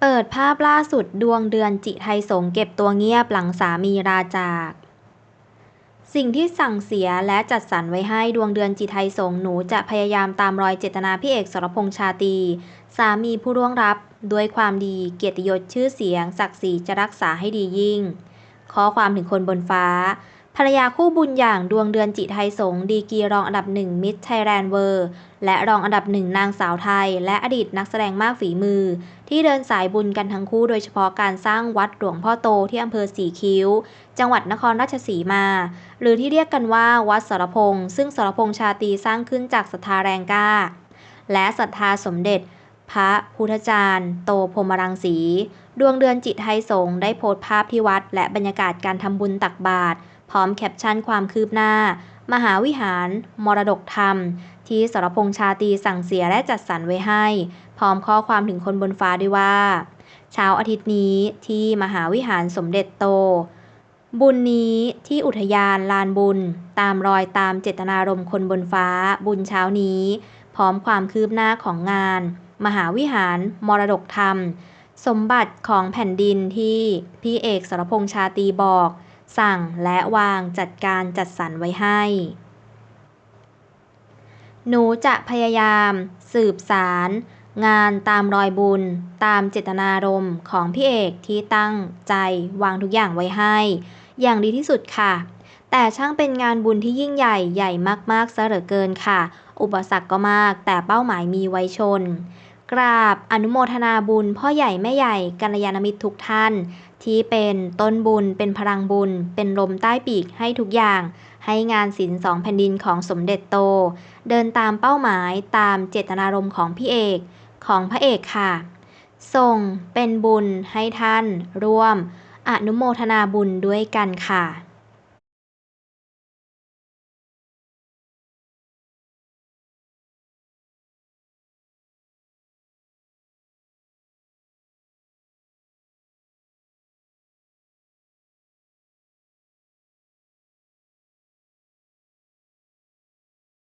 เปิดภาพล่าสุดดวงเดือนจิไทยสงเก็บตัวเงียบหลังสามีราจาก สิ่งที่สั่งเสียและจัดสรรไว้ให้ดวงเดือนจิไทยสงหนูจะพยายามตามรอยเจตนาพี่เอกสรพงษ์ชาตรีสามีผู้ร่วงรับด้วยความดีเกียรติยศชื่อเสียง ศักดิ์ศรีจะรักษาให้ดียิ่ง ข้อความถึงคนบนฟ้า ภรรยาคู่บุญอย่างดวงเดือนจิไทยสงดีกีรองอันดับหนึ่งมิสไทยแลนด์เวอร์ และรองอันดับหนึ่งนางสาวไทย และอดีตนักแสดงมากฝีมือ ที่เดินสายบุญกันทั้งคู่โดยเฉพาะการสร้างวัดหลวงพ่อโตที่อำเภอสีคิ้ว จังหวัดนครราชสีมา หรือที่เรียกกันว่าวัดสรพงษ์ซึ่งสรพงษ์ชาตีสร้างขึ้นจากศรัทธาแรงกล้า และศรัทธาสมเด็จพระพุทธจารย์ โตพรหมรังสี ดวงเดือนจิตไทยสงได้โพสต์ภาพที่วัด และบรรยากาศการทำบุญตักบาตร พร้อมแคปชั่นความคืบหน้า มหาวิหาร มรดกธรรม ที่สรพงษ์ชาตีสั่งเสียและจัดสรรไว้ให้ พร้อมข้อความถึงคนบนฟ้าด้วยว่า เช้าอาทิตย์นี้ที่มหาวิหารสมเด็จโต บุญนี้ที่อุทยานลานบุญ ตามรอยตามเจตนารมณ์คนบนฟ้า บุญเช้านี้ พร้อมความคืบหน้าของงาน มหาวิหาร มรดกธรรมสมบัติของแผ่นดินที่พี่เอกสรพงษ์ชาตีบอก สั่งและวางจัดการจัดสรรไว้ให้ หนูจะพยายาม สืบสารงานตามรอยบุญ ตามเจตนารมณ์ของพี่เอกที่ตั้งใจวางทุกอย่างไว้ให้ อย่างดีที่สุดค่ะ แต่ช่างเป็นงานบุญที่ยิ่งใหญ่ใหญ่มากๆซะเหลือเกินค่ะ อุปสรรคก็มากแต่เป้าหมายมีไว้ชน กราบอนุโมทนาบุญพ่อใหญ่แม่ใหญ่กัลยาณมิตรทุกท่าน ที่เป็นต้นบุญเป็นพลังบุญ เป็นลมใต้ปีกให้ทุกอย่าง ให้งานศิลสองแผ่นดินของสมเด็จโต เดินตามเป้าหมายตามเจตนารมณ์ของพี่เอกของพระเอกค่ะ ส่งเป็นบุญให้ท่านร่วม อนุโมทนาบุญด้วยกันค่ะ